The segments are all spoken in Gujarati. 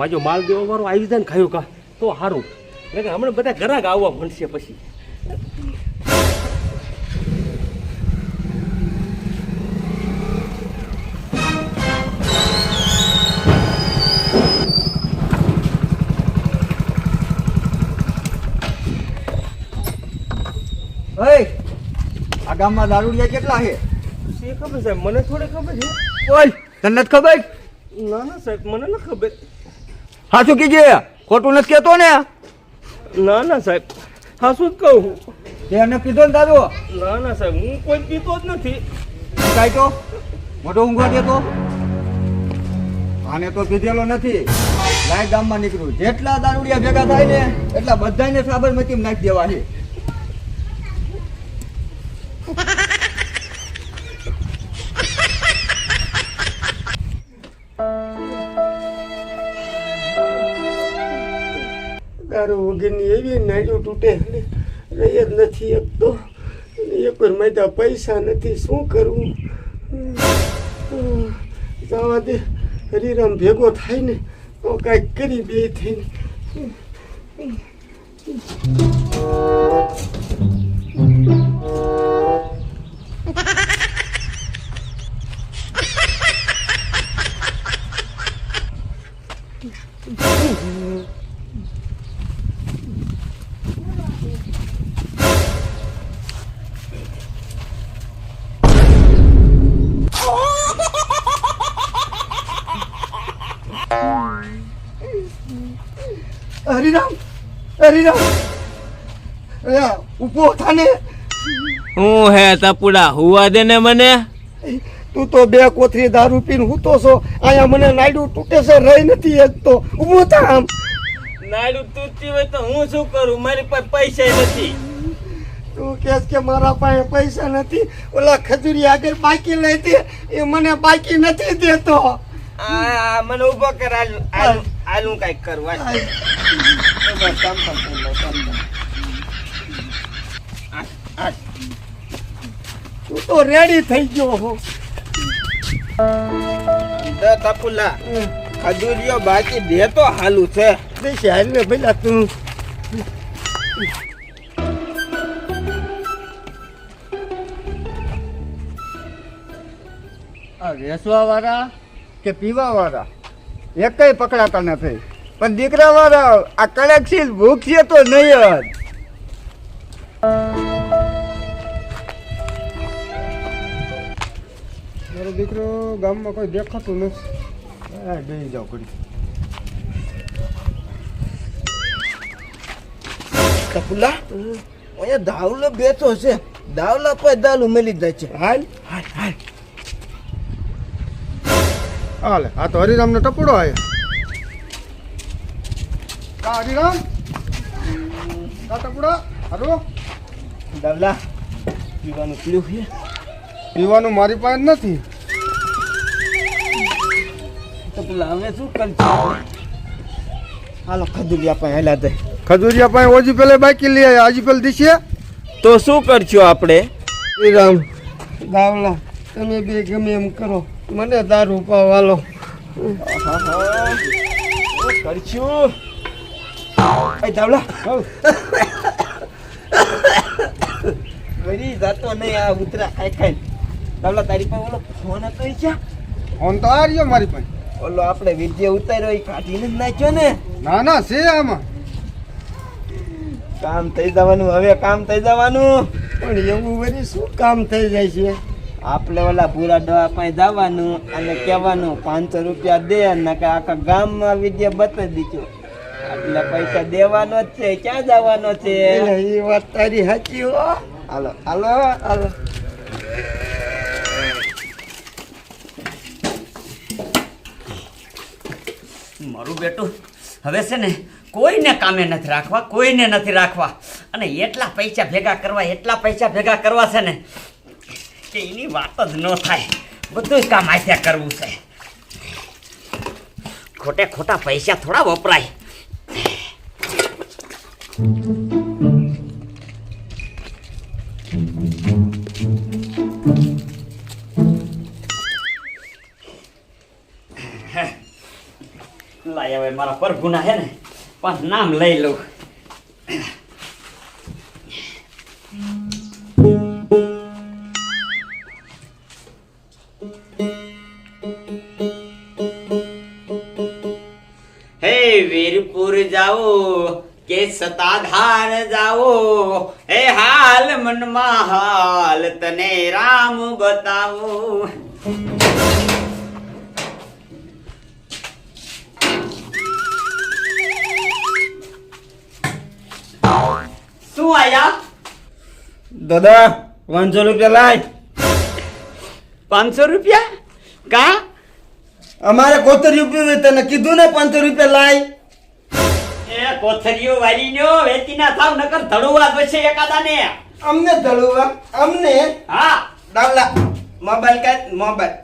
આમાં જો માલ દેવા વાળો આવી જાય ને ખાયો કા તો સારું એટલે કે હમણાં બધા ઘરાક આવવા મળશે પછી. આ ગામમાં દારૂડિયા કેટલા છે? એ ખબર સાહેબ મને થોડી ખબર છે. બોલ તને નથી ખબર? ના ના સાહેબ મને ન ખબર. સાચું કીજે? ખોટું નથી કહેતો ને? ના ના સાહેબ. શું જ કહું એને કીધો ને દારૂ ના ના સાહેબ હું કોઈ પીતો જ નથી. કાંઈ તો? મોટો ઊંઘવા દેતો આને તો પીધેલો નથી. લાય ગામમાં નીકળ્યું. જેટલા દારૂડિયા ભેગા થાય ને એટલા બધાને સાબરમતી નાખી દેવા છે. દારૂ વગરની એવી નાડ્યું તૂટે અને રહી જ નથી એક તો એક વાર પૈસા નથી, શું કરવું જવા દે. હરિરામ ભેગો થાય ને, તો કાંઈક કરી બે થઈને. હરિરામ હરિરામ. ઊભો થાને. હું હે તપુડા હુવા દે ને મને. તું તો બે કોથરી દારૂ પીને હૂતો છો. અહીંયા મને નાયડું તૂટે છે રહી નથી એક તો. ઊભો થા આમ. નાયડું તૂટતી હોય તો હું શું કરું? મારી પાસે પૈસા નથી. તું કેસ કે મારા પાસે પૈસા નથી. ઓલા ખજૂરી આગળ બાકી લઈ દે એ મને બાકી નથી દેતો. આ મને ઊભો કર આલુ કંઈક કરવા. તું તો રેડી થઈ ગયો હો. તપુલા ખજૂરીઓ બાકી દે તો હાલું છે. દેશે હાલને પેલા તું. આ વેચવા વાળા કે પીવા વાળા એકય પકડાતા નથી. પણ દીકરા વાળા આ કડકશીલ ભૂખ છે તો નહીં જ. મારો દીકરો ગામમાં કોઈ દેખાતું નથી. હા જાવ કરી કપુલા અહીંયા દાવલો બેઠો છે. દાવલા કોઈ દાલું મેલી જાય છે. હાલ? હાલ હાલ. હાલે. આ તો હરિરામ નો ટપડો આયો કા હરિરામ? કા ટપડો? હાલો. દાવલા પીવાનું પીવું છે? પીવાનું મારી પાસે નથી. હવે શું કરશું હાલો ખજૂરિયા પાસે હેલા દે. ખજૂરિયા પાસે ઓજી પેલે બાકી લઈ આવ્યા આજી પેલે દીશે? તો શું કરશું આપણે? શ્રીરામ દાવલા તમે બે ગમે એમ કરો. મને દારૂ પાવાલો. કરશું એ જાતો નહીં આ ઉતરા ખાઈ ખાઈ. દાવલા તારી પાસે ઓલો ફોન હતો ક્યાં? ફોન તો આ રહ્યો મારી પાસે. ઓલો આપણે વિદ્યા ઉતાર્યો એ કાઢીને જ નાખ્યો ને. ના ના છે આમાં. કામ થઈ જવાનું હવે કામ થઈ જવાનું. પણ એવું વળી શું કામ થઈ જાય છે? આપણે ઓલા પૂરા દવા પાસે જવાનું અને કહેવાનું પાંચસો રૂપિયા દે ને કે આખા ગામમાં વિદ્યા બતાવી દીધું. આટલા પૈસા દેવાનો જ છે ક્યાં જવાનો છે? એ વાત તારી સાચી હો. હાલો હાલો હાલો. મારું બેટું હવે છે ને કોઈને કામે નથી રાખવા કોઈને નથી રાખવા. અને એટલા પૈસા ભેગા કરવા એટલા પૈસા ભેગા કરવા છે ને કે એની વાત જ ન થાય. બધું કામ આસ્યા કરવું છે. ખોટે ખોટા પૈસા થોડા વપરાય. લાય હવે મારા ગુના હે ને, પણ નામ લઈ લઉં. સતાધાર જાઓ. એ હાલ મનમાં હાલ તને રામ બતાવો. શું આયા? દાદા પાંચસો રૂપિયા લાય. પાંચસો રૂપિયા? કા? અમારે કોતરી રૂપિયા તને કીધું ને પાંચસો રૂપિયા લાય. કોથરીઓ વાળી નો વેતી ના થાવ નકર ધડુવા જોશે એકાદા ને અમને ધડુવા અમને? હા. ડાવલા મોબાઈલ કા મોબાઈલ.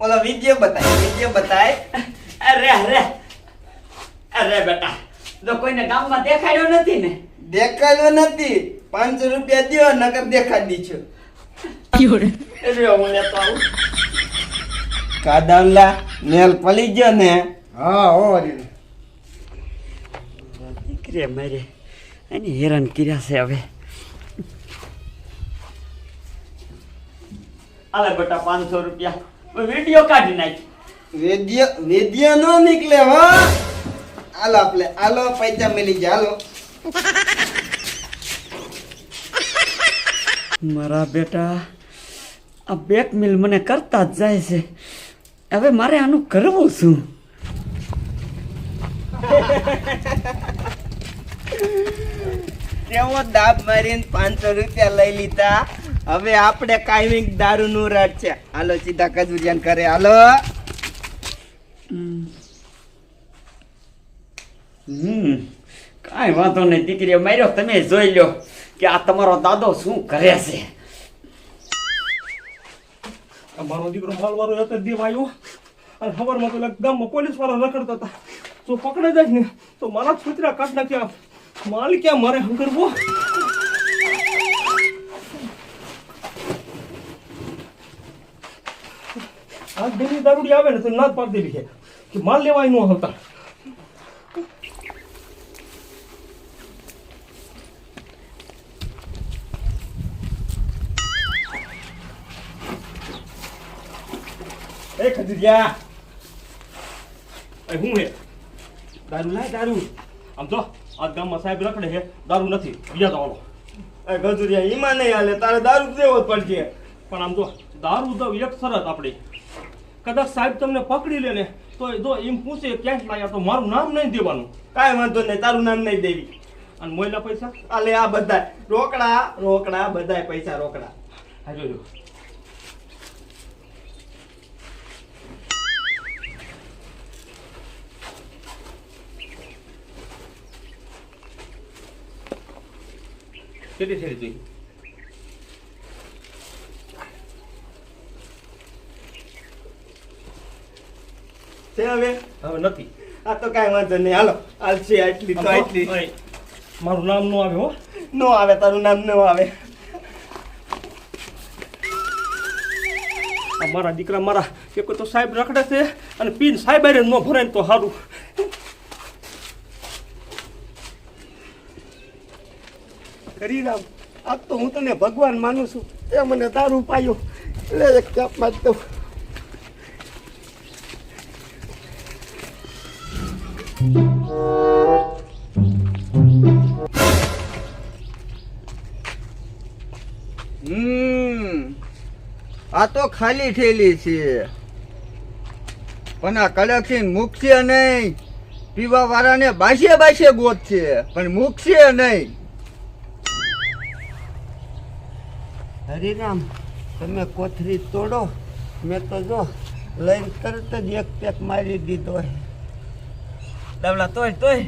ઓલો વિડિયો બતાય વિડિયો બતાય. અરે અરે. અરે બેટા જો કોઈને ગામમાં દેખાડ્યો નથી ને. દેખાડ્યો નથી. પાંચસો રૂપિયા દ્યો નકર દેખાડી લેતો આવું. મેલ પડી ગયો ને? હા હો દીકરી મારે એની હેરાન કર્યા છે હવે આલે બટા પાંચસો રૂપિયા વીડિયો કાઢી નાખ વેદ્ય વેદ્ય નો નીકળે હો આલો આપણે આલો પૈસા મળી જાય હાલો મારા બેટા આ બેક મિલ મને કરતા જ જાય છે હવે મારે આનું કરવું શું તેવો દાબ મારીને પાંચસો રૂપિયા લઈ લીધા? હવે આપણે કાયમિક દારૂ નું રાટ છે. હાલો સીધા કજુરિયાન કરે હાલો. હમ. કાંઈ વાંધો નહીં દીકરીએ માર્યો. તમે જોઈ લો કે આ તમારો દાદો શું કરે છે. મારો દીકરો માલવાળો હતો દેવ આવ્યો અને ખબરમાં પેલા ગામમાં પોલીસવાળા રખડતા હતા. જો પકડે જાય ને તો મારા છોતરા કૂતરા કાઢ નાખ્યા. માલ ક્યાં મારે શું કરવો આ દિલ્હી દારૂડી આવે ને તો ના પાડી દેવી છે કે માલ લેવાય ન આવતા. એ ખજુરિયા. એ હું હે? દારૂ લાય, દારૂ. આમ તો. આ ગામમાં સાહેબ રખડે છે દારૂ નથી. બીજા તો આવો એ ગજુરિયા ઈમાં નહીં હાલે તારે દારૂ દેવો જ પડશે. પણ આમ તો દારૂ દવ એક શરત આપણી. કદાચ સાહેબ તમને પકડી લે ને તો જો એમ પૂછે ક્યાંક લાયા? તો મારું નામ નહીં દેવાનું. કાંઈ વાંધો નહીં તારું નામ નહીં દેવી. અને મોયલા પૈસા? અલે આ બધા રોકડા રોકડા બધાય પૈસા રોકડા. હા જોજો કેટલી થેલી જોઈ? છે હવે? હવે નથી. આ તો કાંઈ વાંધો નહીં. હાલો હાલશે આટલી તો આટલી. મારું નામ નો આવે હો. નો આવે તારું નામ ન આવે. મારા દીકરા મારા એક તો સાહેબ રખડે છે અને પીન સાહેબ ન ભરાય તો સારું હરિરામ, આજ તો હું તને ભગવાન માનું છું. એ મને દારૂ પાયો. એટલે એક ચાપ દઉં. આ તો ખાલી થયેલી છે. પણ આ કલેક્શન મૂકશે નહીં. પીવા વાળાને બાસે બાસે ગોતશે, પણ મૂકશે નહીં. હરિરામ તમે કોથરી તોડો મેં તો જો લઈને તરત જ એક પેક મારી દીધો ડબલા તોય તોય.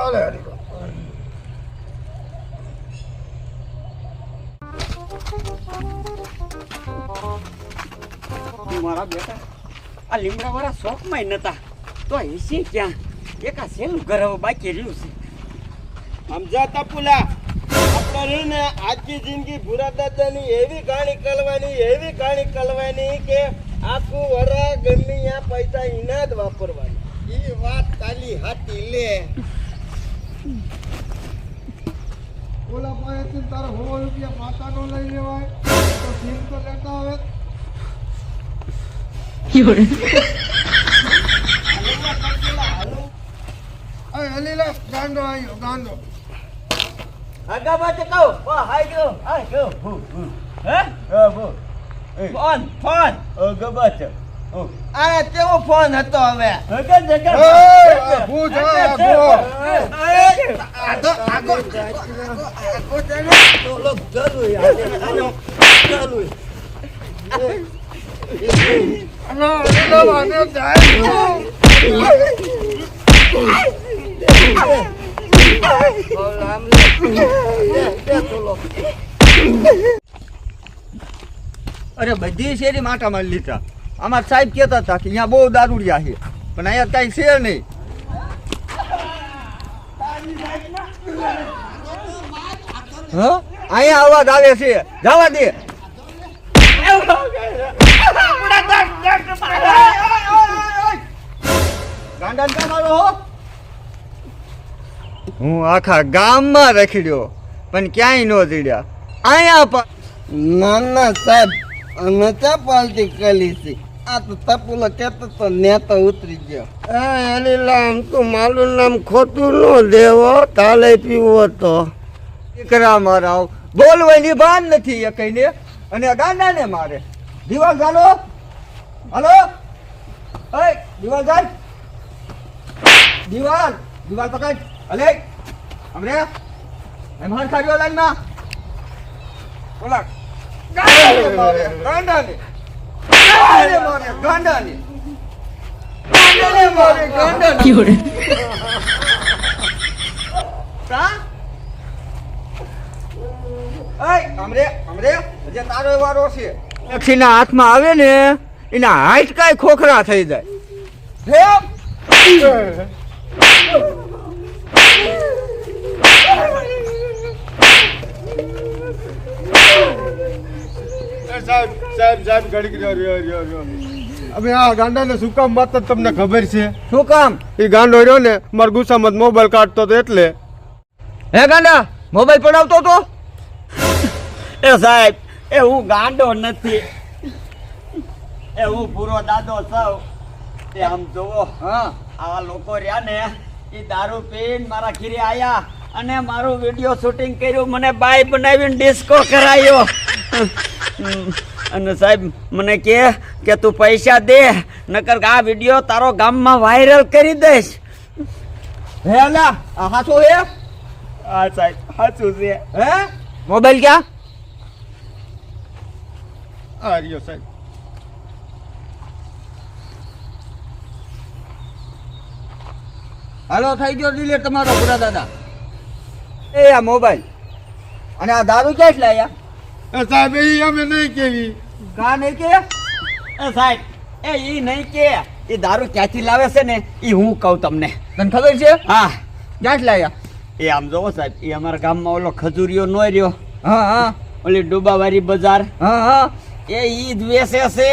અરે હરિરામ. મારા બેટા આ લીમડા વાળા શોખમાં નતા. તો એસી ક્યાં? એક આ સેલું ઘર હવે બાકી રહ્યું છે. સમજાતા પુલા. આપણને આજની જિંદગી ભૂરા દાદાની એવી ગાણી કલવાની એવી ગાણી કલવાની કે આખું વરા ગમી આ પૈસા ઇના જ વાપરવાની. એ વાત તાલી હાથી લે. ઓલા પાસેથી તારે સો રૂપિયા પાતાનો લઈ લેવાય તો ફીમ તો લેતા આવે. અરે હલી લે ગાંડો આવ્યો ગાંડો. કહો ઓ હાય ગયો હાય ગયો ભૂ ભૂ હે હા ભૂ ફોન ફોન ઓ ગબા છે આ કેવો ફોન હતો હવે હગા જગા એ, ભૂ જો, આ ભૂ. અરે બધી શેરી માટા મારી લીધા. અમારા સાહેબ કહેતા હતા કે અહીંયા બહુ દારૂડિયા છે. પણ અહીંયા કાંઈ છે નહીં. હા? અહીંયા અવાજ આવે છે. જવા દે. ગાંડા મારો? હું આખા ગામમાં રખડ્યો પણ ક્યાંય ન જીડ્યા. અહીંયા પણ ના ના સાહેબ અમે ત્યાં પાલટી કરી છે. આ તો તપુલો કેતો તો નેતો ઉતરી ગયો. એ અલીલામ તું મારું નામ ખોટું ન દેવો તાલે પીવો તો. દીકરા મારા બોલવાની ભાન નથી એ કહીને અને ગાંડાને મારે. દિવાલ ચાલો. હાલો. એ દિવાલ ચાલ. દિવાલ દિવાલ પકડ. અલે. હમરે એમ હાર ખાડ્યો લાઈનમાં? ઓલા ગાંડાને ગાંડાને મારે ગાંડાને ગાંડાને મારે ગાંડાને કા એય અમરે અમરે જે તારો વારો છે દક્ષિણા હાથમાં આવે ને એના હાઈટ કાંઈ ખોખરા થઈ જાય. હે સાહેબ સાહેબ સાહેબ ઘડીક રહ્યો રહ્યો રહ્યો રહ્યો. હવે આ ગાંડાને શું કામ વાત તમને ખબર છે? શું કામ? એ ગાંડો રહ્યો ને મારા ગુસ્સામાં મોબાઈલ કાઢતો તો એટલે. હે ગાંડા મોબાઈલ પડાવતો તો એ સાહેબ એ હું ગાંડો નથી. એ હું પૂરો દાદો સૌ એ આમ જોવો હા આ લોકો રહ્યા ને એ દારૂ પીને મારા ઘીરે આયા. અને મારું વીડિયો શૂટિંગ કર્યું મને બાય બનાવીને ડિસ્કો કરાયો. અને સાહેબ મને કહે કે તું પૈસા દે નકર આ વીડિયો તારો ગામમાં વાયરલ કરી દઈશ. હે અલા હાચું હે હા સાહેબ હાચું છે. હે? મોબાઈલ ક્યાં? આ રહ્યો સાહેબ. હાલો થઈ ગયો ડિલેટ તમારો પૂરા દાદા. એ આ મોબાઈલ. અને આ દારૂ ક્યાં લાયા એ સાહેબ એ અમે નહીં કેવી. કા નહીં કે? એ સાહેબ એ ઈ નહીં કે. એ દારૂ ક્યાંથી લાવે છે ને એ હું કહું તમને. તને ખબર છે? હા. ક્યાં લાયા એ આમ જોવો સાહેબ એ અમારા ગામમાં ઓલો ખજૂરીઓ નો રહ્યો. હા હા. ઓલી ડુબાવારી બજાર. હા હા. એ ઈ જ વેસે છે.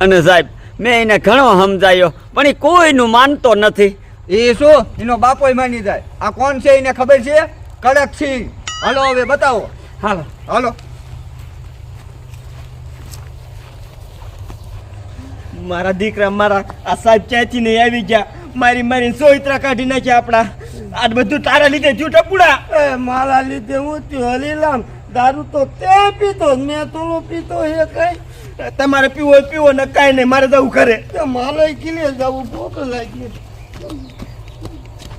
અને સાહેબ મેં એને ઘણો સમજાયો પણ એ કોઈનું માનતો નથી. એ શું? એનો બાપોય માની જાય. આ કોણ છે એને ખબર છે? કડક સિંહ. હાલો હવે બતાવો. હાલો. હાલો. મારા દીકરા મારા આ સાહેબ ક્યાંથી નહીં આવી ગયા? મારી મારી સોયત્રા કાઢી નાખ્યા આપણા. આ બધું તારા લીધે થયું ટપુડા એ મારા લીધે હું થયું હલીલામ. દારૂ તો તે પીતો મેં થોડો પીતો હે કઈ. તમારે પીવો પીવો ને કાંઈ નહીં મારે જવું ઘરે. મારે કિલે જવું ભૂખ લાગી